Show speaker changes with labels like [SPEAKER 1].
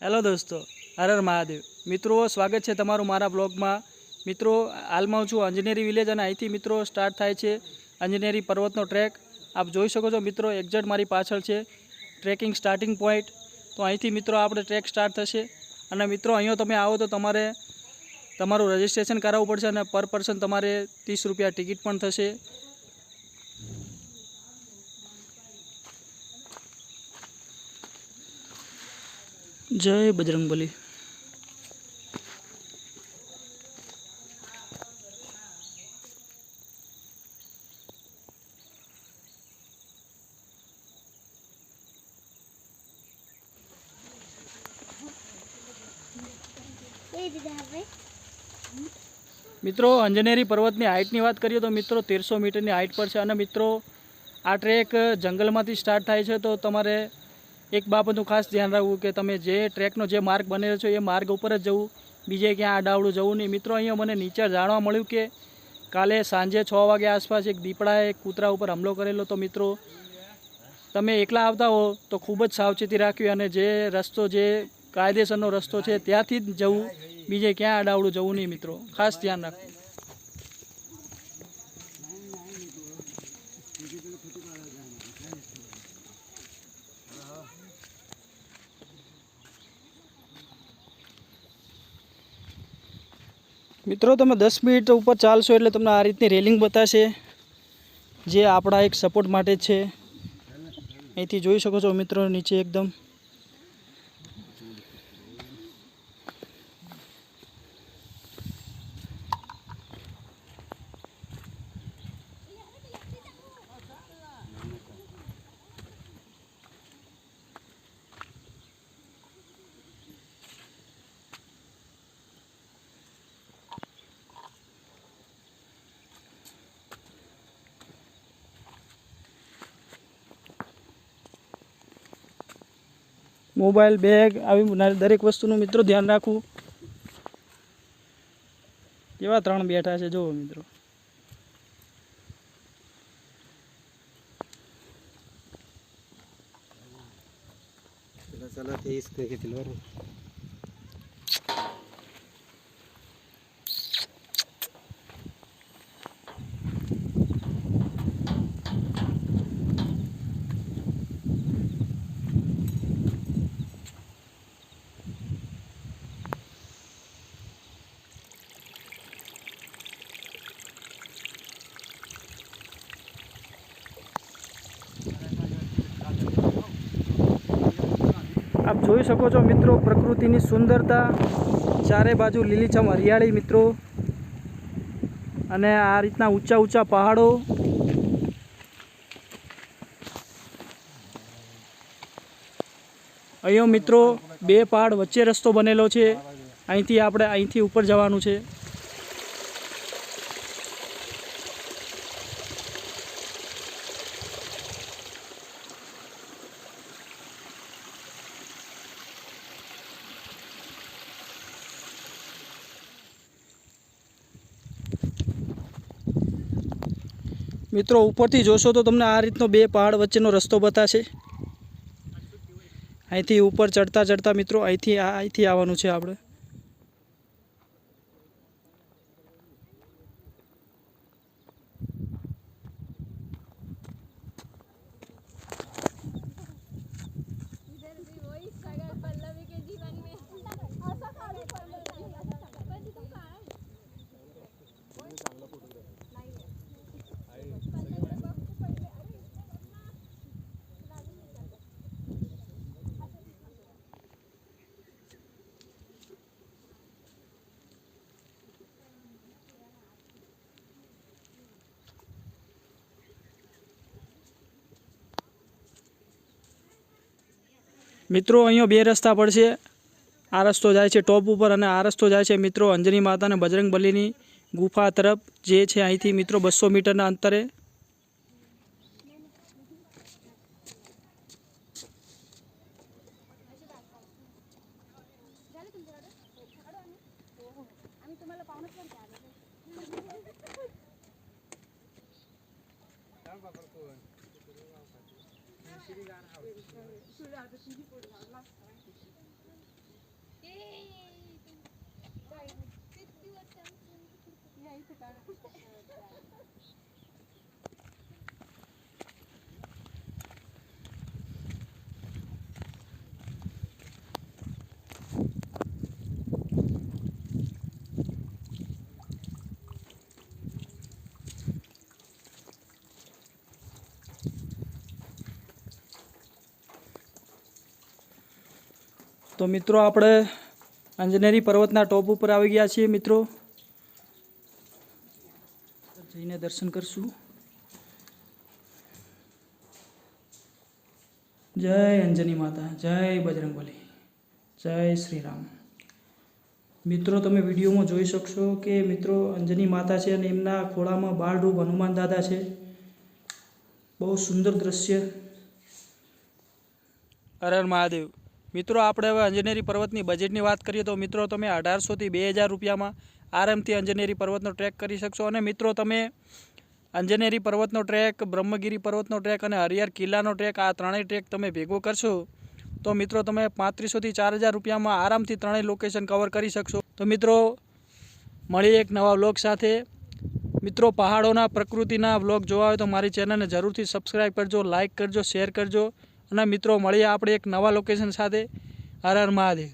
[SPEAKER 1] Hello દોસ્તો, હર હર મહાદેવ. મિત્રો, સ્વાગત છે તમારું મારા બ્લોગમાં. મિત્રો, હાલમાં છું અંજનેરી વિલેજ અને અહીંથી મિત્રો સ્ટાર્ટ થાય છે અંજનેરી પર્વતનો ટ્રેક આપ જોઈ શકો છો મિત્રો એક્ઝેક્ટ મારી પાછળ છે ટ્રેકિંગ સ્ટાર્ટિંગ પોઈન્ટ તો અહીંથી મિત્રો આપણે ટ્રેક સ્ટાર્ટ થશે. અને મિત્રો, અહીંયા તમે આવો તો તમારે, તમારું રજિસ્ટ્રેશન કરાવવું પડશે અને પર પર્સન તમારે ત્રીસ રૂપિયા ટિકિટ પણ થશે. જય બજરંગબલી મિત્રો અંજનેરી પર્વતની હાઇટની વાત કરીએ તો મિત્રો તેરસો મીટરની હાઇટ પર છે. અને મિત્રો આ ટ્રેક જંગલમાંથી સ્ટાર્ટ થાય છે. તો તમારે એક બાબતનું ખાસ ધ્યાન રાખવું કે તમે જે ટ્રેકનો જે માર્ગ બનેલો છે, એ માર્ગ ઉપર જ જવું. બીજે ક્યાં આડાવડું જવું નહીં. મિત્રો, અહીંયા મને નીચે જાણવા મળ્યું કે કાલે સાંજે છ વાગે આસપાસ એક દીપડાએ કૂતરા ઉપર હુમલો કરેલો. તો મિત્રો, તમે એકલા આવતા હો તો ખૂબ જ સાવચેતી રાખવી અને જે રસ્તો, જે કાયદેસરનો રસ્તો છે, ત્યાંથી જ જવું. બીજે ક્યાં આડાવડું જવું નહીં મિત્રો. ખાસ ધ્યાન રાખવું. મિત્રો, તમે દસ મિનિટ ઉપર ચાલશો એટલે તમને આ રીતની રેલિંગ બતાશે, જે આપણા એક સપોર્ટ માટે છે. અહીંથી જોઈ શકો છો મિત્રો નીચે એકદમ. મોબાઈલ, બેગ, આવી દરેક વસ્તુનું મિત્રો ધ્યાન રાખવું. કેવા ત્રણ બેઠા છે, જુઓ મિત્રો.
[SPEAKER 2] चला
[SPEAKER 1] આપ જોઈ શકો છો મિત્રો પ્રકૃતિની સુંદરતા, ચારે બાજુ લીલીછમ હરિયાળી મિત્રો. અને આ રીતના ઊંચા ઊંચા પહાડો. અહીંયા મિત્રો બે પહાડ વચ્ચે રસ્તો બનેલો છે. અહીંથી આપણે અહીંથી ઉપર જવાનું છે. મિત્રો, ઉપરથી જોશો તો તમને આ રીતનો બે પહાડ વચ્ચેનો રસ્તો બતાશે. અહીંથી ઉપર ચડતા ચડતા મિત્રો, અહીંથી અહીંથી આવવાનું છે આપણે. મિત્રો, અહીંયા બે રસ્તા પડશે. આ રસ્તો જાય છે ટોપ ઉપર અને આ રસ્તો જાય છે મિત્રો, અંજની માતા અને બજરંગબલીની ગુફા તરફ, જે છે અહીંથી મિત્રો બસો મીટરના અંતરે. Yeah, you put that. તો મિત્રો આપણે અંજનેરી પર્વતના ટોપ ઉપર આવી ગયા છીએ મિત્રો. જઈને દર્શન કરશું. જય અંજની માતા, જય બજરંગબલી, જય શ્રી રામ મિત્રો, તમે વિડીયોમાં જોઈ શકશો કે મિત્રો અંજની માતા છે અને એમના ખોળામાં બાળરૂપ હનુમાન દાદા છે. બહુ સુંદર દ્રશ્ય. હર મહાદેવ. મિત્રો, આપણે હવે અંજનેરી પર્વતની બજેટની વાત કરીએ તો મિત્રો, તમે અઢારસોથી બે હજાર રૂપિયામાં આરામથી અંજનેરી પર્વતનો ટ્રેક કરી શકશો. અને મિત્રો, તમે અંજનેરી પર્વતનો ટ્રેક, બ્રહ્મગીરી પર્વતનો ટ્રેક અને હરિયર કિલ્લાનો ટ્રેક, આ ત્રણેય ટ્રેક તમે ભેગો કરશો, તો મિત્રો, તમે પાંત્રીસોથી ચાર હજાર રૂપિયામાં આરામથી ત્રણેય લોકેશન કવર કરી શકશો. તો મિત્રો મળી એક નવા વ્લોગ સાથે. મિત્રો, પહાડોના પ્રકૃતિના વ્લોગ જોવા હોય તો મારી ચેનલને જરૂરથી સબસ્ક્રાઈબ કરજો લાઇક કરજો શેર કરજો. અને મિત્રો મળીએ આપણે એક નવા લોકેશન સાથે. હર હર મહાદેવ.